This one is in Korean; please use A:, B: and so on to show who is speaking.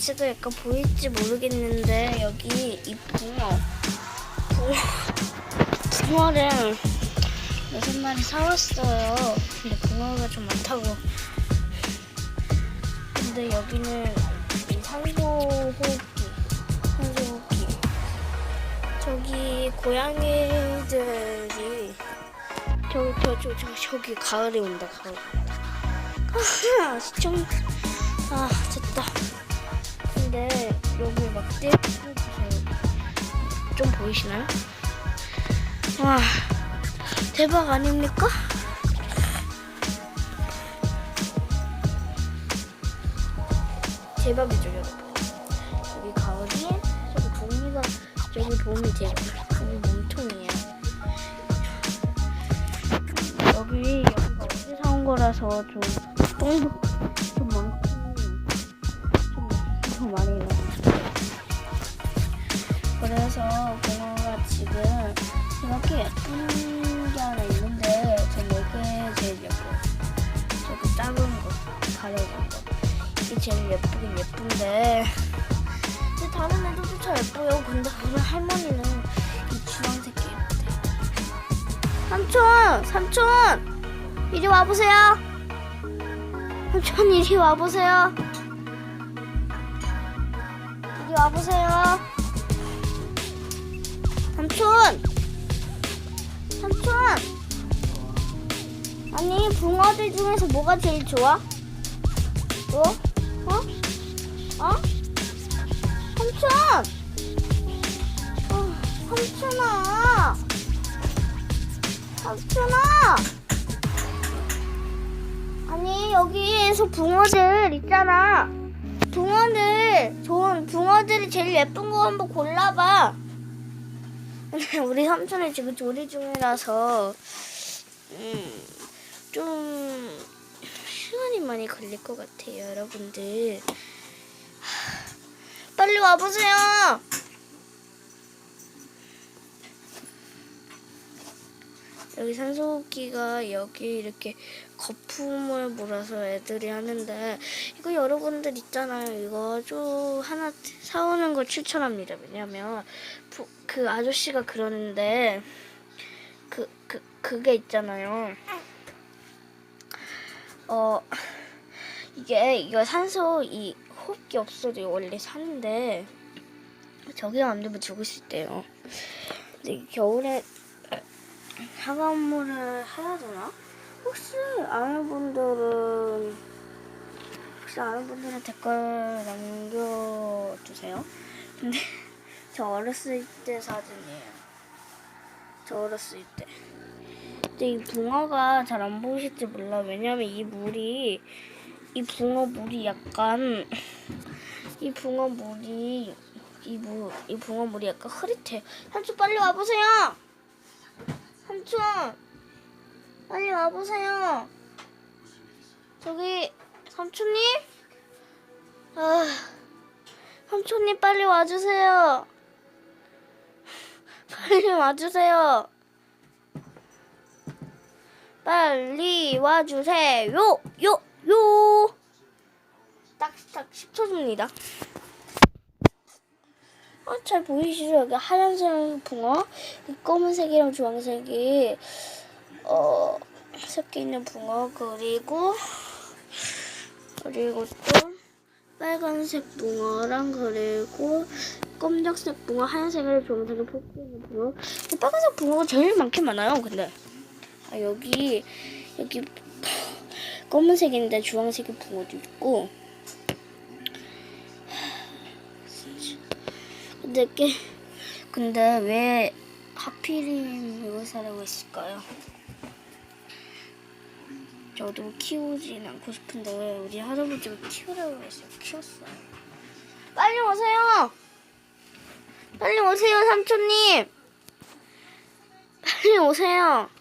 A: 위치가 약간 보일지 모르겠는데 여기 이 붕어 붕어 붕어를 여섯 마리 사왔어요. 근데 붕어가 좀 많다고. 근데 여기는 이 산소호흡기, 산소호흡기. 저기 고양이들이 저기 저, 저, 저, 저기 가을이 온다 가을. 아, 시청 아 됐다. 근데 여기 막 떼, 좀 보이시나요? 와 대박 아닙니까? 대박이죠 여러분. 여기 가을이 저기 봄이가 저기 봄이 되고 여기 몸통이에요. 여기 여기가 어디 사온 거라서 좀 똥 게 하나 있는데 전 이게 제일 예뻐요. 저기 작은 거 가려진 거 이게 제일 예쁘긴 예쁜데 근데 다른 애들도 다 예뻐요. 근데 오늘 할머니는 이 주황색이 예쁘대. 삼촌, 삼촌, 이리 와보세요. 삼촌 이리 와보세요. 이리 와보세요. 아니, 붕어들 중에서 뭐가 제일 좋아? 뭐? 어? 어? 삼촌! 어, 삼촌아! 삼촌아! 아니, 여기에서 붕어들 있잖아. 붕어들, 좋은, 붕어들이 제일 예쁜 거 한번 골라봐. 우리 삼촌이 지금 조리 중이라서 음, 많이 걸릴 것 같아요, 여러분들. 하, 빨리 와보세요. 여기 산소호흡기가 여기 이렇게 거품을 몰아서 애들이 하는데 이거 여러분들 있잖아요. 이거 좀 하나 사오는 걸 추천합니다. 왜냐면 부- 그 아저씨가 그러는데 그, 그, 그게 있잖아요. 어, 이게, 이거 산소, 이, 호흡기 없어도 원래 사는데, 저기가 안 되면 죽을 수 있대요. 근데 겨울에 차가운 물을 해야 되나? 혹시 아는 분들은, 혹시 아는 분들은 댓글 남겨주세요. 근데, 저 어렸을 때 사진이에요. 저 어렸을 때. 근데 이 붕어가 잘 안 보이실지 몰라. 왜냐면 이 물이 이 붕어 물이 약간 이 붕어 물이 이 물, 이 붕어 물이 약간 흐릿해. 삼촌 빨리 와보세요. 삼촌 빨리 와보세요. 저기 삼촌님, 아 삼촌님 빨리 와주세요. 빨리 와주세요. 빨리 와주세요. 요, 요. 딱, 딱 10초 줍니다. 어, 잘 보이시죠? 여기 하얀색 붕어, 이 검은색이랑 주황색이, 어, 섞여 있는 붕어, 그리고, 그리고 또, 빨간색 붕어랑 그리고 검정색 붕어, 하얀색을 주황색을 섞여 있는 붕어. 이 빨간색 붕어가 제일 많긴 많아요. 근데 아, 여기 여기 검은색인데 주황색의 붕어도 있고. 근데 게 근데 왜 하필이면 이걸 사려고 했을까요? 저도 키우진 않고 싶은데 왜 우리 할아버지가 키우라고 했어요. 키웠어요. 빨리 오세요. 빨리 오세요, 삼촌님. 빨리 오세요.